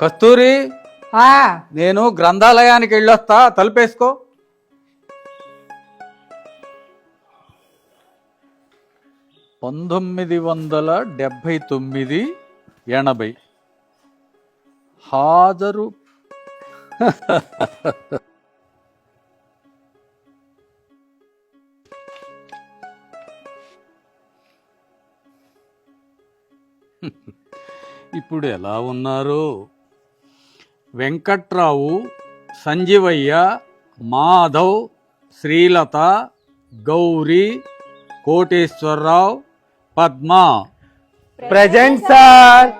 కస్తూరి ఆ, నేను గ్రంథాలయానికి వెళ్ళొస్తా తలుపేసుకో. పంతొమ్మిది వందల డెబ్భై తొమ్మిది ఎనభై. హాజరు. ఇప్పుడు ఎలా ఉన్నారు? వెంకట్రావు సంజీవయ్య మాధవ్ శ్రీలత గౌరీ కోటేశ్వరరావు పద్మ. ప్రజెంట్ సార్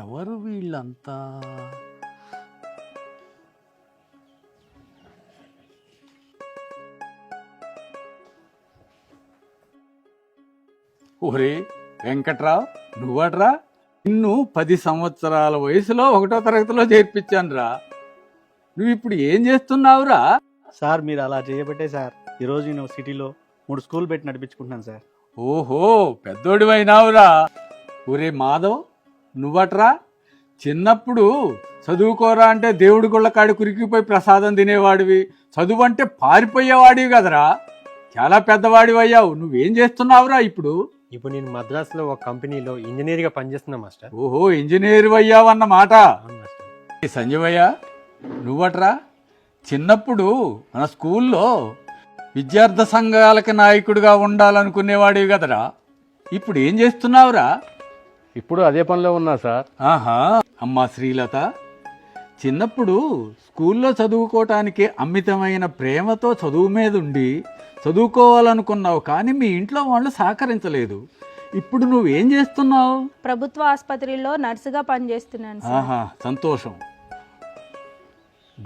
ఎవరు వీళ్ళంతా? ఒరే వెంకట్రావు నువ్వట్రా? నిన్ను పది సంవత్సరాల వయసులో ఒకటో తరగతిలో చేర్పించానురా. నువ్వు ఇప్పుడు ఏం చేస్తున్నావురా? సార్ మీరు అలా చేయబట్టే సార్ ఈరోజు నేను సిటీలో మూడు స్కూల్ పెట్టి నడిపించుకుంటున్నాను సార్. ఓహో పెద్దోడివైనావురా. ఒరే మాధవ్ నువ్వట్రా? చిన్నప్పుడు చదువుకోరా అంటే దేవుడి గుళ్ళ కాడి కురికిపోయి ప్రసాదం తినేవాడివి. చదువు అంటే పారిపోయేవాడివి కదరా. చాలా పెద్దవాడివి అయ్యావు నువ్వేం చేస్తున్నావురా ఇప్పుడు? ఇప్పుడు నేను మద్రాసులో ఒక కంపెనీలో ఇంజనీర్గా పనిచేస్తున్నా మాస్టర్. ఓహో ఇంజనీర్ అయ్యావన్నమాట. అవును మాస్టర్. ఏ సంజీవయ్య నువ్వట్రా? చిన్నప్పుడు మన స్కూల్లో విద్యార్థి సంఘాలకి నాయకుడిగా ఉండాలనుకునేవాడివి కదరా. ఇప్పుడు ఏం చేస్తున్నావురా? ఇప్పుడు అదే పనిలో ఉన్నా సార్. ఆహా అమ్మా శ్రీలత. చిన్నప్పుడు స్కూల్లో చదువుకోవటానికి అమితమైన ప్రేమతో చదువు మీద ఉండి చదువుకోవాలనుకున్నావు కానీ మీ ఇంట్లో వాళ్ళు సహకరించలేదు. ఇప్పుడు నువ్వేం చేస్తున్నావు? ప్రభుత్వ ఆసుపత్రిలో నర్సుగా పనిచేస్తున్నాను సార్. ఆహా సంతోషం.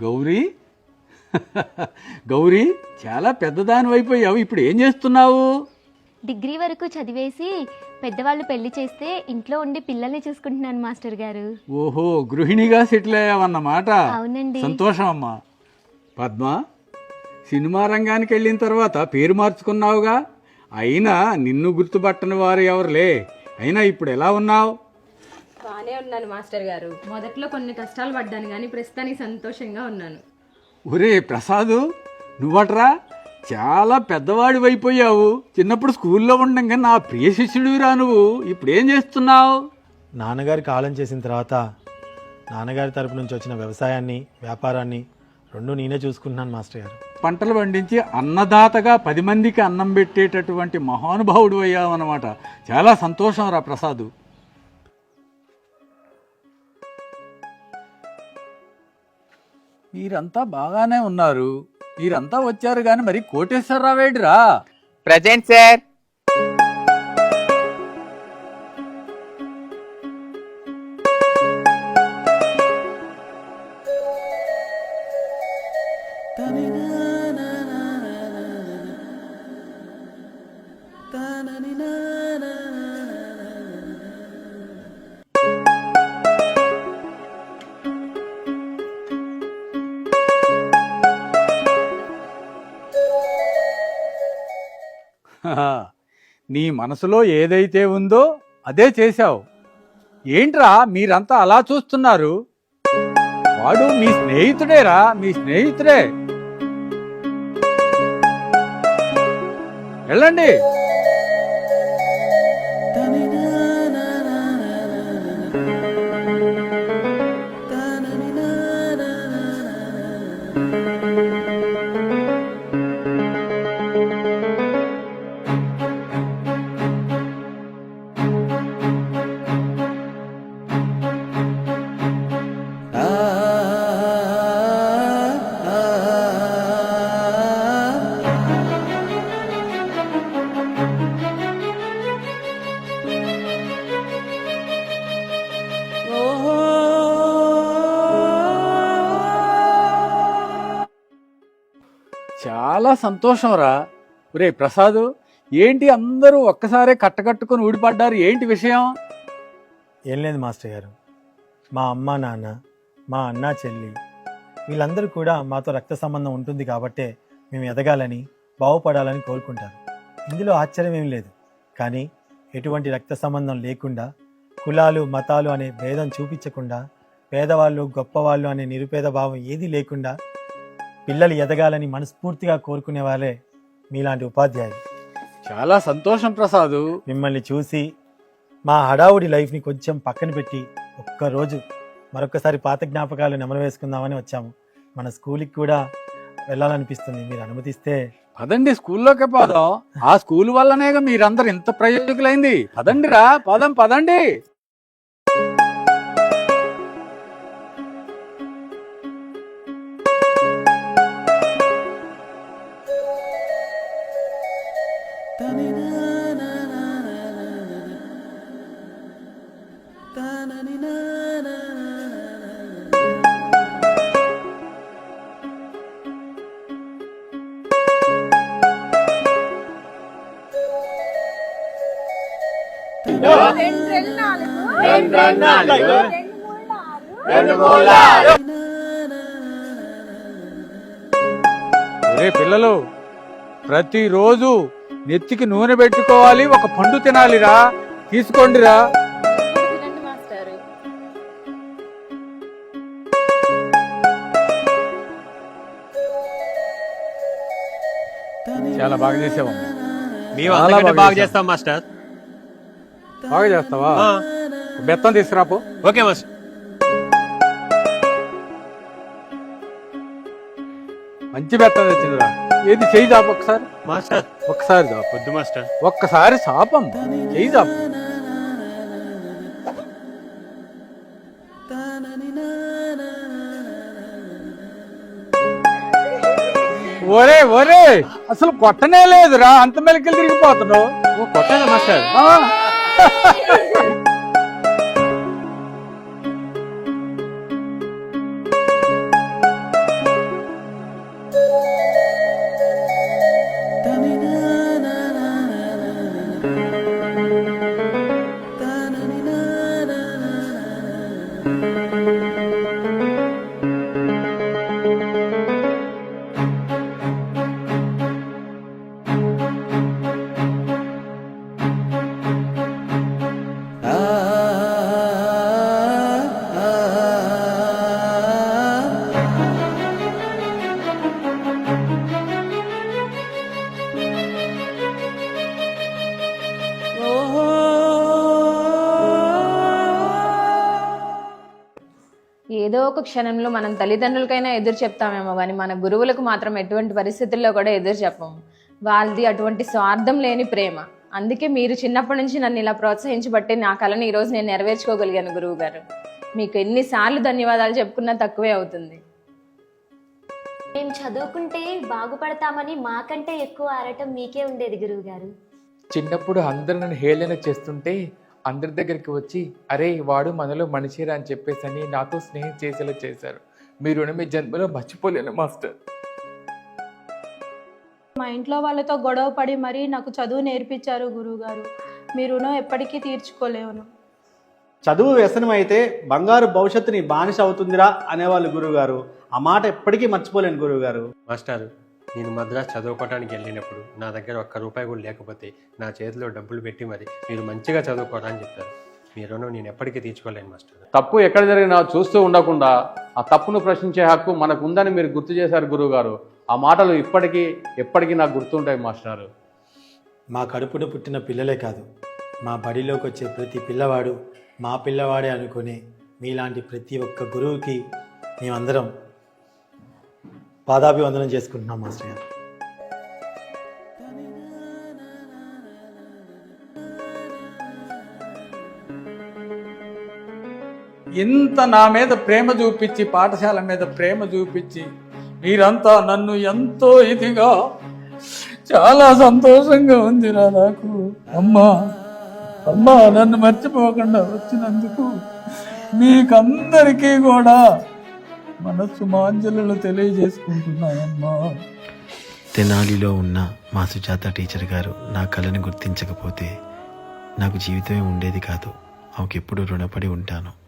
గౌరీ? గౌరీ చాలా పెద్దదాని అయిపోయావు. ఇప్పుడు ఏం చేస్తున్నావు? డిగ్రీ వరకు చదివేసి పెద్దవాళ్ళు పెళ్ళి చేస్తే ఇంట్లో ఉండి పిల్లల్ని చూసుకుంటున్నాను మాస్టర్ గారు. ఓహో గృహిణిగా సెటిల్ అయ్యావన్నమాట. అవునండి. సంతోషం అమ్మా. పద్మ? సినిమా రంగానికి వెళ్ళిన తర్వాత పేరు మార్చుకున్నావుగా? అయినా నిన్ను గుర్తుపట్టని వారు ఎవరులే? అయినా ఇప్పుడు ఎలా ఉన్నావు? బాగానే ఉన్నాను మాస్టర్ గారు. మొదట్లో కొన్ని కష్టాలు పడ్డాను కానీ ప్రస్తుతానికి సంతోషంగా ఉన్నాను. ఒరే ప్రసాదు నువ్వట్రా? చాలా పెద్దవాడి అయిపోయావు చిన్నప్పుడు స్కూల్లో ఉండగా నా ప్రియ శిష్యుడివిరా నువ్వు. ఇప్పుడు ఏం చేస్తున్నావు? నాన్నగారి కాలం చేసిన తర్వాత నాన్నగారి తరపు నుంచి వచ్చిన వ్యవసాయాన్ని వ్యాపారాన్ని రెండు నేనే చూసుకుంటున్నాను మాస్టర్ గారు. పంటలు పండించి అన్నదాతగా పది మందికి అన్నం పెట్టేటటువంటి మహానుభావుడు అయ్యావన్నమాట. చాలా సంతోషం రా ప్రసాదు. మీరంతా బాగానే ఉన్నారు. మీరంతా వచ్చారు కానీ మరి కోటేశ్వరరావేడిరా ప్రజెంట్ సార్ నీ మనసులో ఏదైతే ఉందో అదే చేశావు. ఏంట్రా మీరంతా అలా చూస్తున్నారు? వాడు మీ స్నేహితుడేరా మీ స్నేహితుడే. వెళ్ళండి. చాలా సంతోషం రా. ఒరే ప్రసాదు ఏంటి అందరూ ఒక్కసారే కట్టకట్టుకుని ఊడిపడ్డారు? ఏంటి విషయం? ఏం లేదు మాస్టర్ గారు. మా అమ్మ నాన్న మా అన్న చెల్లి వీళ్ళందరూ కూడా మాతో రక్త సంబంధం ఉంటుంది కాబట్టే మేము ఎదగాలని బాగుపడాలని కోరుకుంటారు. ఇందులో ఆశ్చర్యం ఏం లేదు. కానీ ఎటువంటి రక్త సంబంధం లేకుండా కులాలు మతాలు అనే భేదం చూపించకుండా పేదవాళ్ళు గొప్పవాళ్ళు అనే నిరుపేద భావం ఏదీ లేకుండా పిల్లలు ఎదగాలని మనస్ఫూర్తిగా కోరుకునే వాళ్ళే మీలాంటి ఉపాధ్యాయులు. చాలా సంతోషం ప్రసాదు. మిమ్మల్ని చూసి మా హడావుడి లైఫ్ని కొంచెం పక్కన పెట్టి ఒక్కరోజు మరొకసారి పాత జ్ఞాపకాలు నెమరు వేసుకుందామని వచ్చాము. మన స్కూల్కి కూడా వెళ్ళాలనిపిస్తుంది. మీరు అనుమతిస్తే పదండి స్కూల్లోకి పోదాం. ఆ స్కూల్ వల్లనేగా మీరందరు ఇంత ప్రయోజకులైంది. పదండి రా పదం పదండి. ఒరే పిల్లలు ప్రతిరోజు నెత్తికి నూనె పెట్టుకోవాలి ఒక పండు తినాలిరా తీసుకోండిరా. చాలా బాగా చేసావమ్మా మేము చాలా అంతకంటే బాగా బాగా చేశాం. చేస్తాం మాస్టర్. బాగా చేస్తావా? ఆ, బెత్తం తీసుకురాపో. Okay master. మంచి బెత్తం తెచ్చిందిరా. ఏది చేయి చాపు ఒకసారి. మాస్టర్. ఒక్కసారి చాపు. వద్దు మాస్టర్. ఒక్కసారి చాపం చేయి చాపు. ఒరే ఒరే అసలు కొట్టనే లేదురా అంత మెలికలు తిరిగిపోతున్నావు. ఓ, కొట్టాలా మాస్టర్. ఆ. ఏదో ఒక క్షణంలో మనం తల్లిదండ్రులకైనా ఎదురు చెప్తామేమో కానీ మన గురువులకు మాత్రం ఎటువంటి పరిస్థితుల్లో కూడా ఎదురు చెప్పము. వాళ్ళది అటువంటి స్వార్థం లేని ప్రేమ. అందుకే మీరు చిన్నప్పటి నుంచి నన్ను ఇలా ప్రోత్సహించబట్టి నా కళను ఈరోజు నేను నెరవేర్చుకోగలిగాను గురువు గారు మీకు ఎన్నిసార్లు ధన్యవాదాలు చెప్పుకున్నా తక్కువే అవుతుంది. మేము చదువుకుంటే బాగుపడతామని మాకంటే ఎక్కువ ఆరటం మీకే ఉండేది గురువుగారు. చిన్నప్పుడు అందరు నన్ను హేళన చేస్తుంటే అందరి దగ్గరికి వచ్చి అరే వాడు మనలో మనిషిరా అని చెప్పేసి అని నాతో స్నేహం చేసేలా చేశారు. మీరు మీ జన్మలో మర్చిపోలేను మాస్టర్. మా ఇంట్లో వాళ్ళతో గొడవ పడి మరీ నాకు చదువు నేర్పించారు గురువుగారు. మీ రుణం ఎప్పటికీ తీర్చుకోలేను. చదువు వ్యసనం అయితే బంగారు భవిష్యత్తుని బానిస అవుతుందిరా అనేవాళ్ళు గురువుగారు. ఆ మాట ఎప్పటికీ మర్చిపోలేను గురువుగారు. మాస్టర్ నేను మద్రాసు చదువుకోవడానికి వెళ్ళినప్పుడు నా దగ్గర ఒక్క రూపాయి కూడా లేకపోతే నా చేతిలో డబ్బులు పెట్టి మరి మీరు మంచిగా చదువుకోరా అని చెప్పారు. మీ రుణం నేను ఎప్పటికీ తీర్చుకోలేను మాస్టర్ తప్పు ఎక్కడ జరిగినా చూస్తూ ఉండకుండా ఆ తప్పును ప్రశ్నించే హక్కు మనకు ఉందని మీరు గుర్తు చేశారు గురువుగారు. ఆ మాటలు ఇప్పటికీ ఎప్పటికీ నాకు గుర్తుంటాయి మాస్టారు మా కడుపున పుట్టిన పిల్లలే కాదు మా బడిలోకి వచ్చే ప్రతి పిల్లవాడు మా పిల్లవాడే అనుకునే మీలాంటి ప్రతి ఒక్క గురువుకి మేమందరం పాదాభివందనం చేసుకుంటున్నాం మాస్టర్ గారు. ఇంత నా మీద ప్రేమ చూపించి పాఠశాల మీద ప్రేమ చూపించి మీరంతా నన్ను ఎంతో ఇదిగా చాలా సంతోషంగా ఉందిరా నాకు. అమ్మా అమ్మా నన్ను మర్చిపోకుండా వచ్చినందుకు మీకందరికీ కూడా మనస్సు మాంజలను తెలియజేసుకుంటున్నాయమ్మా. తెనాలిలో ఉన్న మా సుజాత టీచర్ గారు నా కళను గుర్తించకపోతే నాకు జీవితమే ఉండేది కాదు. ఆమెకు ఎప్పుడు రుణపడి ఉంటాను.